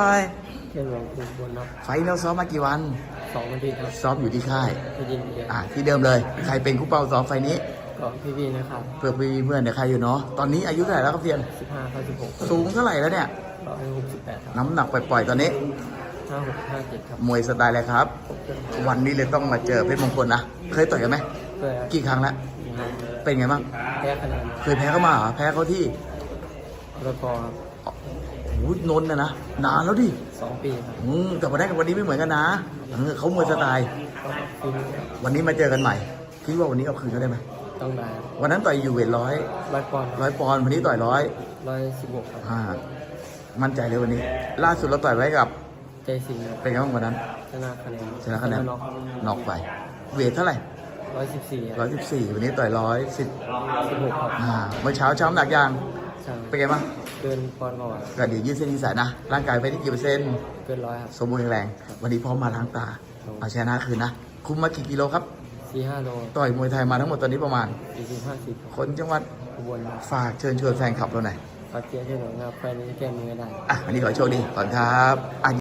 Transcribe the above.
ไปเที่ยวหลวงคุณบนครับไฟท์เราซ้อมมากี่วันสองนาทีครับซ้อมอยู่ที่ค่ายที่ดินเดียวอะที่เดิมเลย ใครเป็นคู่เป้าซ้อมไฟท์นี้ก็พี่ๆนะครับเพื่อพี่เพื่อนเดี๋ยวใครอยู่เนาะตอนนี้อายุเท่าไหร่แล้วครับเพียนสิบห้าเข้าสิบหกสูงเท่าไหร่แล้วเนี่ยร้อยหกสิบแปดครับน้ำหนักปล่อยๆตอนนี้ห้าหกห้าเจ็ดครับมวยสไตล์อะไรครับ วันนี้เลยต้องมาเจอเพชรมงคลนะเคยต่อยกันไหมเพื่อกี่ครั้งแล้วครับเป็นไงบ้างแพ้คะแนนเคยแพ้เขามาเหรอแพ้เขาที่แล้วก็ครับโอ้โหนนท์นะนะนานแล้วดิสองปีครับอืมแต่วันนั้นกับวันนี้ไม่เหมือนกันนะเออเขามวยสไตล์ก็ฟิล์มครับวันนี้มาเจอกันใหม่คิดว่าวันนี้เอาคืนเขาได้ไหมต้องได้วันนั้นต่อยอยู่เวทร้อยร้อยปอนด์ร้อยปอนด์วันนี้ต่อยร้อยร้อยสิบหกครับอ่ามั่นใจเลยวันนี้ ล่าสุดเราต่อยไว้กับใจสิงห์ครับเป็นไงบ้างวันนั้น ชนะคะแนนชนะคะแนนน็อกน็อกไป เวทเท่าไหร่ร้อยสิบสี่ร้อยสิบสี่วันนี้ต่อยร้อยสิบสิบหกครับอ่าเมื่อเช้าช้ำหนักยางใช่ เป็นไงบ้างเกินปอนด์ก่อนก็เดี๋ยวยืดเส้นยืดสายนะ ร่างกายไปที่กี่เปอร์เซ็นต์เกินร้อยครับสมบูรณ์แข็งแรง วันนี้พร้อมมาล้างตา เอาชนะคืนนะ คุมมากี่กิโลครับสี่ห้าโลต่อยมวยไทยมาทั้งหมดตอนนี้ประมาณสี่สิบห้าสิบคนจังหวัดอุบลครับฝากเชิญชวนแฟนคลับเราหน่อยฝากเชียร์ช่วยหน่อยนะครับแฟนนี้แก้มือให้ได้อะวันนี้ขอให้โชคดีก่อนครับอะ